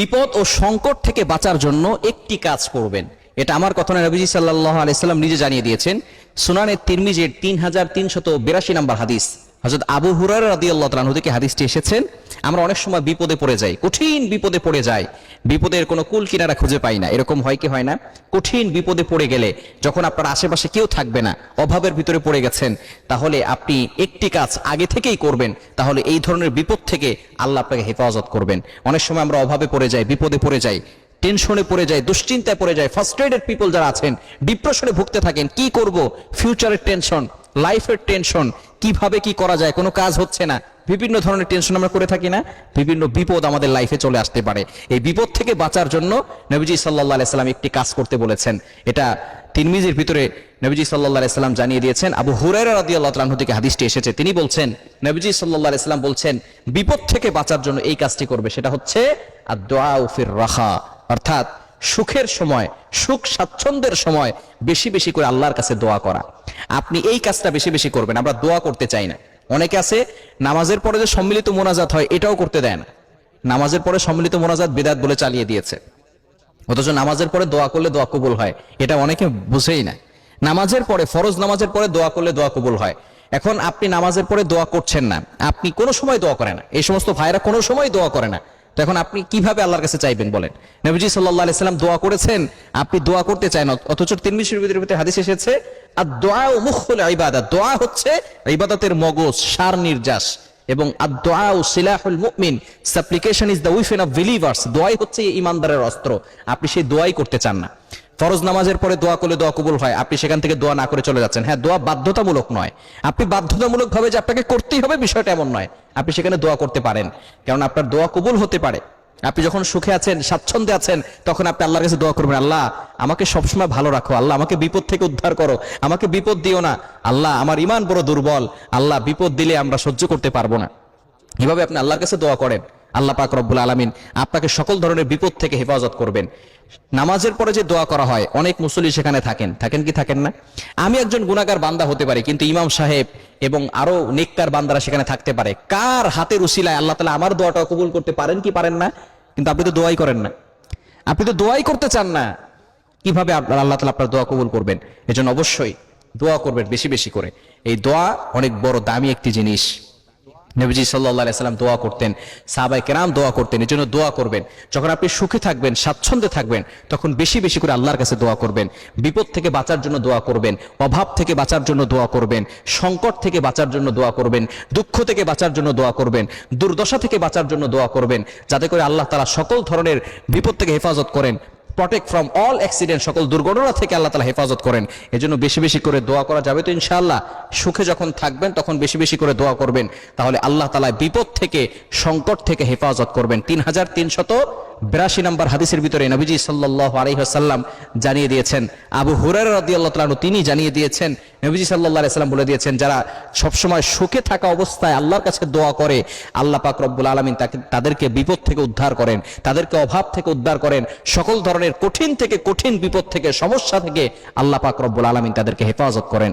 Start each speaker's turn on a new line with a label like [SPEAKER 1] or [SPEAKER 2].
[SPEAKER 1] বিপদ ও সংকট থেকে বাঁচার জন্য একটি কাজ করবেন। এটা আমার কথা নয়, নবীজি সাল্লাহ আলাইসাল্লাম নিজে জানিয়ে দিয়েছেন। সুনানের তিরমিজের তিন হাজার তিনশত বিরাশি নম্বর হাদিস। হজরত আবু হুরার রাদি আল্লাহ তালাহু থেকে হাদিসটি এসেছেন, আমরা অনেক সময় বিপদে পড়ে যাই, কঠিন বিপদে পড়ে যাই। বিপদের কোনো কুল কিনারা খুঁজে পাই না, এরকম হয় কি হয় না? কঠিন বিপদে পড়ে গেলে যখন আপনার আশেপাশে কেউ থাকবে না, অভাবের ভিতরে পড়ে গেছেন, তাহলে আপনি একটি কাজ আগে থেকেই করবেন, তাহলে এই ধরনের বিপদ থেকে আল্লাহ আপনাকে হেফাজত করবেন। অনেক সময় আমরা অভাবে পড়ে যাই, বিপদে পড়ে যাই, টেনশনে পড়ে যায় দুশ্চিন্তায় পড়ে যায় ফার্স্ট্রেটেড পিপল যারা আছেন ডিপ্রেশনে ভুগতে থাকেন, কি করব? ফিউচারের টেনশন লাইফের টেনশন, কীভাবে কি করা যায়, কোনো কাজ হচ্ছে না। বিভিন্ন ধরনের টেনশন আমরা করে থাকি না, বিভিন্ন বিপদ আমাদের লাইফে চলে আসতে পারে। এই বিপদ থেকে বাঁচার জন্য নবীজি সাল্লাহ আলাইসাল্লাম একটি কাজ করতে বলেছেন। এটা তিনমিজির ভিতরে নবীজি সাল্লাহ আলাইসাল্লাম জানিয়ে দিয়েছেন। আবু হুরাইরা রাদি আল্লাহ থেকে হাদিসটি এসেছে। তিনি বলছেন, নবীজি সাল্লাহ আলাইসাল্লাম বলছেন, বিপদ থেকে বাঁচার জন্য এই কাজটি করবে। সেটা হচ্ছে আর দোয়া উফির রাখা। অর্থাৎ সুখের সময়, সুখ স্বাচ্ছন্দ্যের সময় বেশি বেশি করে আল্লাহর কাছে দোয়া করা। আপনি এই কাজটা বেশি বেশি করবেন, আমরা দোয়া করতে চাই না। অনেকে আছে, নামাজের পরে যে সম্মিলিত মোনাজাত হয়, এটাও করতে দেয় না। নামাজের পরে সম্মিলিত মোনাজাত বেদাত বলে চালিয়ে দিয়েছে। অথচ নামাজের পরে দোয়া করলে দোয়া কবুল হয়, এটা অনেকে বুঝেই না। নামাজের পরে, ফরজ নামাজের পরে দোয়া করলে দোয়া কবুল হয়। এখন আপনি নামাজের পরে দোয়া করছেন না, আপনি কোনো সময় দোয়া করে না। এই সমস্ত ভাইরা কোনো সময় দোয়া করে না। এখন আপনি কীভাবে আল্লাহর কাছে চাইবেন বলেন? নবীজি সাল্লাহ আলাইসাল্লাম দোয়া করেছেন, আপনি দোয়া করতে চান অথচ তিন মিশরের ভিতরে হাদিস এসেছে আর দোয়া মুখল ইবাদা দোয়া হচ্ছে ইবাদতের মগজ, সার নির্যাস, এবং আদোয়া ও সিলাহুল মুমিন supplication is the weapon of believers দোয়াই হচ্ছে ইমানদারের অস্ত্র। আপনি সেই দোয়াই করতে চান না। ফরজ নামাজের পরে দোয়া করলে দোয়া কবুল হয়, আপনি সেখান থেকে দোয়া না করে চলে যাচ্ছেন। হ্যাঁ দোয়া বাধ্যতামূলক নয়। আপনি বাধ্যতামূলক ভাবে যে আপনাকে করতেই হবে বিষয়টা এমন নয়। আপনি সেখানে দোয়া করতে পারেন। কারণ আপনার দোয়া কবুল হতে পারে। আপনি যখন সুখে আছেন, স্বাচ্ছন্দ্যে আছেন, তখন আপনি আল্লাহর কাছে দোয়া করবেন, আল্লাহ, আমাকে সবসময় ভালো রাখো। আল্লাহ, আমাকে বিপদ থেকে উদ্ধার করো। আমাকে বিপদ দিও না। আল্লাহ, আমার ইমান বড় দুর্বল। আল্লাহ, বিপদ দিলে আমরা সহ্য করতে পারব না। এভাবে আপনি আল্লাহর কাছে দোয়া করেন। আল্লাহ পাক রব্বুল আলমিন আপনাকে সকল ধরনের বিপদ থেকে হেফাজত করবেন। নামাজের পরে যে দোয়া করা হয়, অনেক মুসল্লি সেখানে থাকেন। থাকেন কি থাকেন না? আমি একজন গুণাগার বান্দা হতে পারি, কিন্তু ইমাম সাহেব এবং আরও নেককার বান্দারা সেখানে থাকতে পারে। কার হাতের উসিলায় আল্লাহ তালা আমার দোয়াটা কবুল করতে পারেন কি পারেন না? কিন্তু আপনি তো দোয়াই করেন না। আপনি তো দোয়াই করতে চান না। কীভাবে আল্লাহ তালা আপনার দোয়া কবুল করবেন? এজন্য অবশ্যই দোয়া করবেন বেশি বেশি করে। এই দোয়া অনেক বড় দামি একটি জিনিস। নবীজি সাল্লাহ সাল্লাম দোয়া করতেন সাহাবাই কেরাম দোয়া করতেন এই জন্য দোয়া করবেন। যখন আপনি সুখে থাকবেন, স্বাচ্ছন্দ্যে থাকবেন, তখন বেশি বেশি করে আল্লাহর কাছে দোয়া করবেন। বিপদ থেকে বাঁচার জন্য দোয়া করবেন, অভাব থেকে বাঁচার জন্য দোয়া করবেন, সংকট থেকে বাঁচার জন্য দোয়া করবেন, দুঃখ থেকে বাঁচার জন্য দোয়া করবেন, দুর্দশা থেকে বাঁচার জন্য দোয়া করবেন, যাতে করে আল্লাহ তারা সকল ধরনের বিপদ থেকে হেফাজত করেন। প্রটেক্ট ফ্রম অল অ্যাক্সিডেন্ট সকল দুর্ঘটনা থেকে আল্লাহ তালা হেফাজত করেন। এজন্য বেশি বেশি করে দোয়া করা যাবে তো ইনশাআল্লাহ। সুখে যখন থাকবেন, তখন বেশি বেশি করে দোয়া করবেন। তাহলে আল্লাহ তালা বিপদ থেকে, সংকট থেকে হেফাজত করবেন। তিন হাজার তিনশত বিরাশি নম্বর হাদিসের ভিতরে নবীজি সাল্লাহ আলহিহাসাল্লাম জানিয়ে দিয়েছেন, আবু হুরার রাদি আল্লাহ তালু তিনি জানিয়ে দিয়েছেন, নবীজি সাল্লাহ সাল্লাম বলে দিয়েছেন, যারা সবসময় সুখে থাকা অবস্থায় আল্লাহর কাছে দোয়া করে, আল্লাহ পাক রব্বুল আলমিন তাকে, তাদেরকে বিপদ থেকে উদ্ধার করেন, তাদেরকে অভাব থেকে উদ্ধার করেন, সকল ধরনের কঠিন থেকে কঠিন বিপদ থেকে, সমস্যা থেকে আল্লাহ পাক রব্বুল আলমিন তাদেরকে হেফাজত করেন।